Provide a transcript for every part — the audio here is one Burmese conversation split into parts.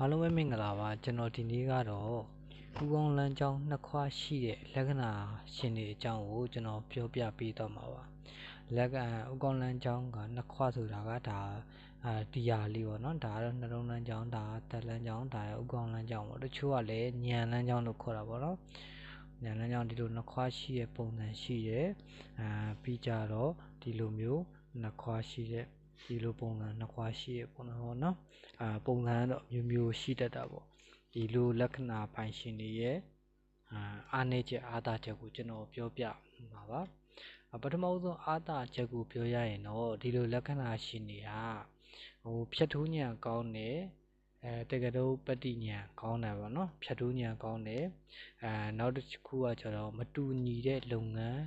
အားလုံးပဲမင်္ဂလာပါကျွန်တော်ဒီနေ့ကတော့ဥကုံလမ်းကြောင်းနှစ်ခွရှိတဲ့လက္ခဏာရှင်တွေအကြောင်းကိုကျွန်တော်ပြောပြပေးတော့မှာပါလက္ခဏာဥကုံလမ်းကြောင်းကနှစ်ခွဆိုတာကဒါအာဒီယာလေးပေါ့နော်ဒါကတော့နှလုံးလမ်းကြောင်းဒါတက်လမ်းကြောင်းဒါရဥကုံလမ်းကြောင်းပေါ့တချို့ကလည်းညံလမ်းကြောင်းလို့ခေါ်တာပေါ့နော်ညံလမ်းကြောင်းဒီလိုနှစ်ခွရှိတဲ့ပုံစံရှိတယ်အာပြီးကြတော့ဒီလိုမျိုးနှစ်ခွရှိတဲ့ ဒီလိုပုံစံနှစ်ခွာရှိရပုံစံပေါ့နော်အာပုံစံကတော့မျိုးမျိုးရှိတတ်တာပေါ့ဒီလိုလက္ခဏာပိုင်ရှင်တွေရဲ့အာအားနည်းချက်အားသာချက်ကိုကျွန်တော်ပြောပြမှာပါပထမဆုံးအားသာချက်ကိုပြောရရင်တော့ဒီလိုလက္ခဏာရှင်တွေကဟိုဖြတ်ထိုးညံကောင်းတယ်အဲတကယ်တော့ပฏิညာကောင်းတယ်ပေါ့နော်ဖြတ်ထိုးညာကောင်းတယ်အဲနောက်တစ်ခုကကျတော့မတူညီတဲ့လုပ်ငန်း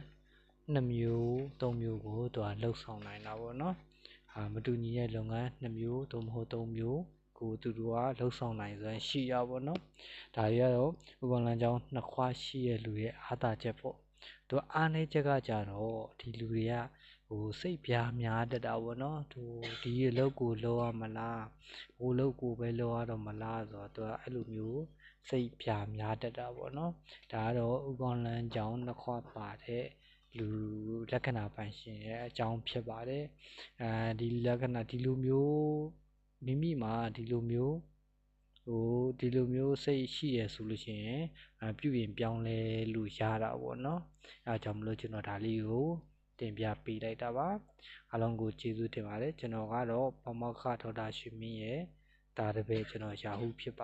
နှစ်မျိုးသုံးမျိုးကိုသူကလှုပ်ဆောင်နိုင်တာပေါ့နော်အာ မတူညီတဲ့လုပ်ငန်း2မျိုးသို့မဟုတ်3မျိုးကိုသူတို့ကလှုပ်ဆောင်နိုင်စွမ်းရှိရပါတော့နော်ဒါတွေကတော့ဥပမာလမ်းကြောင်းနှစ်ခွရှိတဲ့လူရဲ့အားသာချက်ပေါ့သူအားနည်းချက်ကကြတော့ဒီလူတွေကဟိုစိတ်ပြားများတတ်တာပေါ့နော်သူဒီအလုပ်ကိုလုပ်ရမလားဟိုလုပ်ကိုပဲလုပ်ရတော့မလားဆိုတော့သူကအဲ့လိုမျိုးစိတ်ပြားများတတ်တာပေါ့နော်ဒါကတော့ဥက္ကလန်းကြောင်းနှစ်ခွပါတဲ့ လူလက္ခဏာပိုင်ရှင်ရဲ့အကြောင်းဖြစ်ပါတယ်အဲဒီလက္ခဏာဒီလိုမျိုးမိမိမှာဒီလိုမျိုးဟိုဒီလိုမျိုးစိတ်ရှိရဆိုလို့ရှိရင်အပြုရင်ပြောင်းလဲလို့ရတာပေါ့နော်အဲကြောင့်မလို့ကျွန်တော်ဒါလေးကိုတင်ပြပေးလိုက်တာပါအားလုံးကိုကျေးဇူးတင်ပါတယ်ကျွန်တော်ကတော့ပမောက္ခဒေါက်တာရွှေမင်းရဲ့ဒါတပည့်ကျွန်တော် Yahoo ဖြစ်ပါ